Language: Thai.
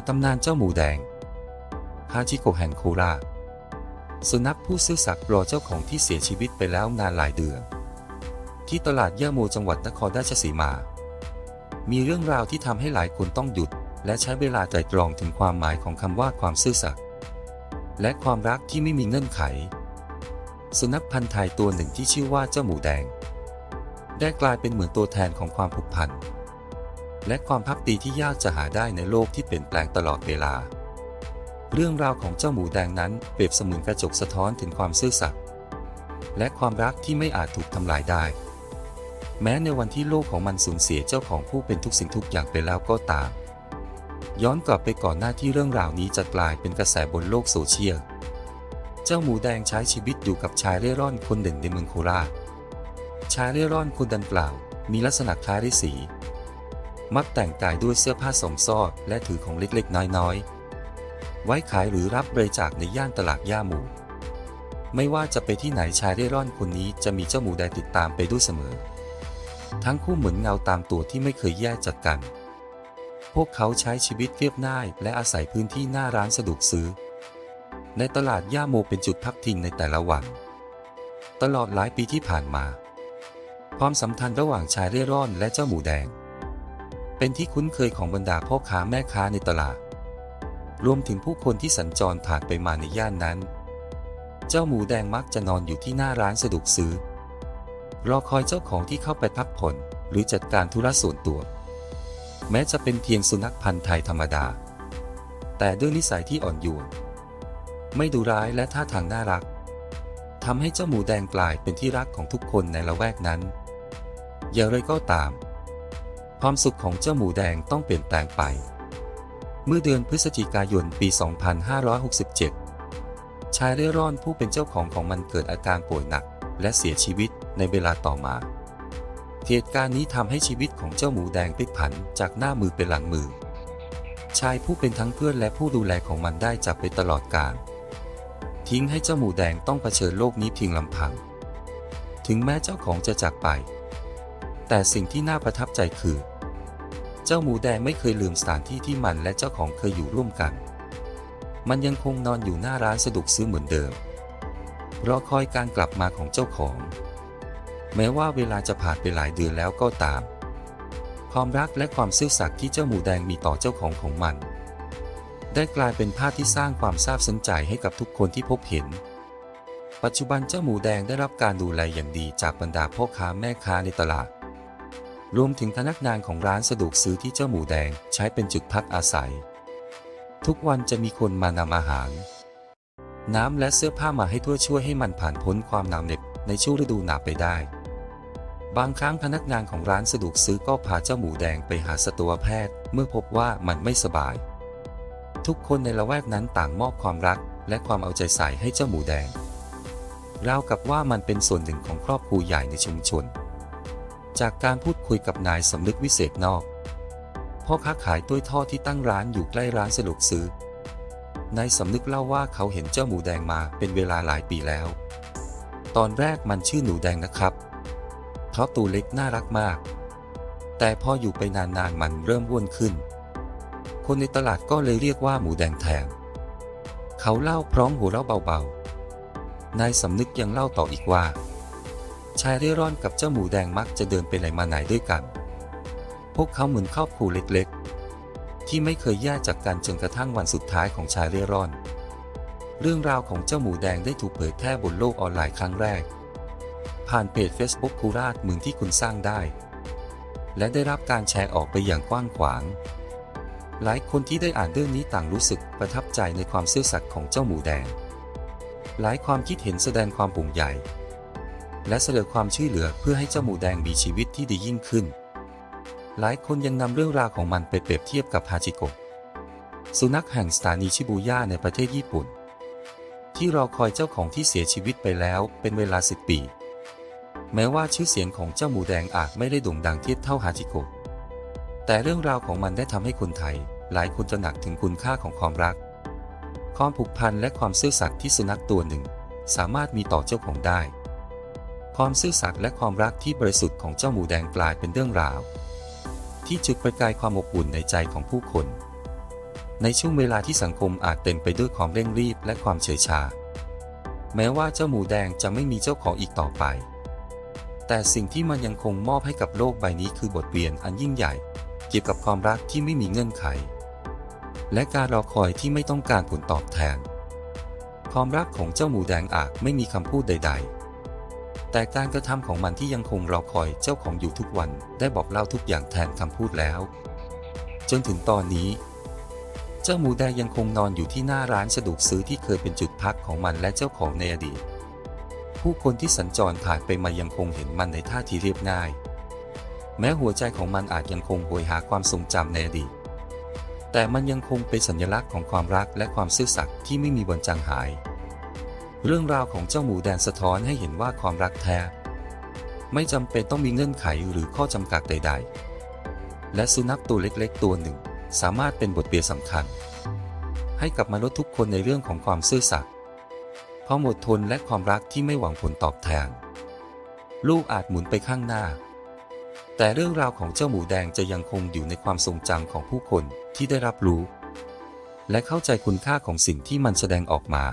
ดตำนานเจ้าหมูแดง ฮาจิโกะแห่งโคราชสุนัขผู้ซื่อสัตย์รอเจ้าของที่เสียชีวิตไปแล้วนานหลายเดือน ที่ตลาดย่าโมจังหวัดนครราชสีมา มีเรื่องราวที่ทำให้หลายคนต้องหยุด และใช้เวลาไตรตรองถึงความหมายของคำว่าความซื่อสัตย์และความรักที่ไม่มีเงื่อนไข สุนัขพันธุ์ไทยตัวหนึ่งที่ชื่อว่าเจ้าหมูแดง ได้กลายเป็นเหมือนตัวแทนของความผูกพัน และความพักดีที่ยากจะหาได้ในโลกที่เปลี่ยนแปลงตลอดเวลา เรื่องราวของเจ้าหมูแดงนั้นเปรียบเสมือนกระจกสะท้อนถึงความซื่อสัตย์และความรักที่ไม่อาจถูกทำลายได้ แม้ในวันที่โลกของมันสูญเสียเจ้าของผู้เป็นทุกสิ่งทุกอย่างไปแล้วก็ตาม ย้อนกลับไปก่อนหน้าที่เรื่องราวนี้จะกลายเป็นกระแสบนโลกโซเชียล เจ้าหมูแดงใช้ชีวิตอยู่กับชายเร่ร่อนคนหนึ่งในเมืองโคราช ชายเร่ร่อนคนดังกล่าวมีลักษณะคล้ายฤาษี มักแต่งกายด้วยเสื้อผ้าสมซอดและถือของเล็กๆ น้อยๆ ไว้ขายหรือรับบริจาคในย่านตลาดย่าหมู ไม่ว่าจะไปที่ไหนชายเร่ร่อนคนนี้จะมีเจ้าหมูแดงติดตามไปด้วยเสมอ ทั้งคู่เหมือนเงาตามตัวที่ไม่เคยแยกจากกัน พวกเขาใช้ชีวิตเรียบง่าย และอาศัยพื้นที่หน้าร้านสะดวกซื้อ ในตลาดย่าโมเป็นจุดพักพิงในแต่ละวัน ตลอดหลายปีที่ผ่านมา ความสัมพันธ์ระหว่างชายเร่ร่อนและเจ้าหมูแดง เป็นที่คุ้นเคยของบรรดาพ่อค้าแม่ค้าในตลาด รวมถึงผู้คนที่สัญจรผ่านไปมาในย่านนั้น เจ้าหมูแดงมักจะนอนอยู่ที่หน้าร้านสะดวกซื้อ รอคอยเจ้าของที่เข้าไปพักผ่อนหรือจัดการธุระส่วนตัว แม้จะเป็นเพียงสุนัขพันธุ์ไทยธรรมดา แต่ด้วยนิสัยที่อ่อนโยนไม่ดุร้ายและท่าทางน่ารักทำให้เจ้าหมูแดงกลายเป็นที่รักของทุกคนในละแวกนั้น อย่างไรก็ตาม ความสุขของเจ้าหมูแดงต้องเปลี่ยนแปลงไป เมื่อเดือนพฤศจิกายนปี 2567 ชายเร่ร่อนผู้เป็นเจ้าของของมันเกิดอาการป่วยหนัก และเสียชีวิตในเวลาต่อมา เหตุการณ์นี้ทำให้ชีวิตของเจ้าหมูแดงพลิกผันจากหน้ามือเป็นหลังมือ ชายผู้เป็นทั้งเพื่อนและผู้ดูแลของมันได้จากไปตลอดกาล ทิ้งให้เจ้าหมูแดงต้องเผชิญโลกนี้เพียงลำพัง ถึงแม้เจ้าของจะจากไปแต่สิ่งที่น่าประทับใจคือ เจ้าหมูแดงไม่เคยลืมสถานที่ที่มันและเจ้าของเคยอยู่ร่วมกัน มันยังคงนอนอยู่หน้าร้านสะดวกซื้อเหมือนเดิม รอคอยการกลับมาของเจ้าของ แม้ว่าเวลาจะผ่านไปหลายเดือนแล้วก็ตาม ความรักและความซื่อสัตย์ที่เจ้าหมูแดงมีต่อเจ้าของของมัน ได้กลายเป็นภาพที่สร้างความซาบซึ้งใจให้กับทุกคนที่พบเห็น ปัจจุบันเจ้าหมูแดงได้รับการดูแลอย่างดีจากบรรดาพ่อค้าแม่ค้าในตลาด รวมถึงพนักงานของร้านสะดวกซื้อที่เจ้าหมูแดงใช้เป็นจุดพักอาศัย ทุกวันจะมีคนมานำอาหาร น้ำและเสื้อผ้ามาให้ทั่วช่วยให้มันผ่านพ้นความหนาวเหน็บในช่วงฤดูหนาวไปได้ บางครั้งพนักงานของร้านสะดวกซื้อก็พาเจ้าหมูแดงไปหาสัตวแพทย์ เมื่อพบว่ามันไม่สบาย ทุกคนในละแวกนั้นต่างมอบความรัก และความเอาใจใส่ให้เจ้าหมูแดงราวกับว่ามันเป็นส่วนหนึ่งของครอบครัวใหญ่ในชุมชน จากการพูดคุยกับนายสำนึกวิเศษนอก พ่อค้าขายต้วยทอดที่ตั้งร้านอยู่ใกล้ร้านสะดวกซื้อนายสำนึกเล่าว่าเขาเห็นเจ้าหมูแดงมาเป็นเวลาหลายปีแล้ว ตอนแรกมันชื่อหนูแดงนะครับ เพราะตัวเล็กน่ารักมาก แต่พออยู่ไปนานๆมันเริ่มอ้วนขึ้น คนในตลาดก็เลยเรียกว่าหมูแดงแทนเขาเล่าพร้อมหัวเราะเบาๆ นายสำนึกยังเล่าต่ออีกว่า ชายเร่ร่อนกับเจ้าหมูแดงมักจะเดินไปไหนมาไหนด้วยกัน พวกเขาเหมือนครอบครัวเล็กๆ ที่ไม่เคยแยกจากกันจนกระทั่งวันสุดท้ายของชายเร่ร่อน เรื่องราวของเจ้าหมูแดงได้ถูกเผยแพร่บนโลกออนไลน์ครั้งแรก ผ่านเพจ Facebook คูราชเมืองที่คุณสร้างได้ และได้รับการแชร์ออกไปอย่างกว้างขวาง หลายคนที่ได้อ่านเรื่องนี้ต่างรู้สึกประทับใจในความซื่อสัตย์ของเจ้าหมูแดง หลายความคิดเห็นแสดงความปุ่งใหญ่ และเสนอความช่วยเหลือเพื่อให้เจ้าหมูแดงมีชีวิตที่ดียิ่งขึ้น หลายคนยังนำเรื่องราวของมันไปเปรียบเทียบกับฮาจิโกะสุนัขแห่งสถานีชิบูย่าในประเทศญี่ปุ่น ที่รอคอยเจ้าของที่เสียชีวิตไปแล้วเป็นเวลาสิบปี แม้ว่าชื่อเสียงของเจ้าหมูแดงอาจไม่ได้โด่งดังเทียบเท่าฮาจิโกะแต่เรื่องราวของมันได้ทำให้คนไทย หลายคนตระหนักถึงคุณค่าของความรัก ความผูกพันและความซื่อสัตย์ที่สุนัขตัวหนึ่ง สามารถมีต่อเจ้าของได้ ความซื่อสัตย์และความรักที่บริสุทธิ์ของเจ้าหมูแดงกลายเป็นเรื่องราว ที่จุดประกายความอบอุ่นในใจของผู้คน ในช่วงเวลาที่สังคมอาจเต็มไปด้วยความเร่งรีบและความเฉยชา แม้ว่าเจ้าหมูแดงจะไม่มีเจ้าของอีกต่อไป แต่สิ่งที่มันยังคงมอบให้กับโลกใบนี้คือบทเรียนอันยิ่งใหญ่ เกี่ยวกับความรักที่ไม่มีเงื่อนไข และการรอคอยที่ไม่ต้องการผลตอบแทน ความรักของเจ้าหมูแดงอาจไม่มีคำพูดใด ๆ แต่การกระทำของมันที่ยังคงรอคอยเจ้าของอยู่ทุกวันได้บอกเล่าทุกอย่างแทนคำพูดแล้ว จนถึงตอนนี้ เจ้าหมูแดงยังคงนอนอยู่ที่หน้าร้านสะดวกซื้อที่เคยเป็นจุดพักของมันและเจ้าของในอดีต ผู้คนที่สัญจรผ่านไปมายังคงเห็นมันในท่าทีเรียบง่าย แม้หัวใจของมันอาจยังคงโหยหาความทรงจำในอดีตแต่มันยังคงเป็นสัญลักษณ์ของความรักและความซื่อสัตย์ที่ไม่มีวันจางหาย เรื่องราวของเจ้าหมูแดงสะท้อนให้เห็นว่าความรักแท้ ไม่จำเป็นต้องมีเงื่อนไขหรือข้อจำกัดใด ๆ และสุนัขตัวเล็กๆ ตัวหนึ่ง สามารถเป็นบทเรียนสำคัญ ให้กับมนุษย์ทุกคนในเรื่องของความซื่อสัตย์ความอดทนและความรักที่ไม่หวังผลตอบแทน ลูกอาจหมุนไปข้างหน้า แต่เรื่องราวของเจ้าหมูแดงจะยังคงอยู่ในความทรงจำของผู้คนที่ได้รับรู้ และเข้าใจคุณค่าของสิ่งที่มันแสดงออกมา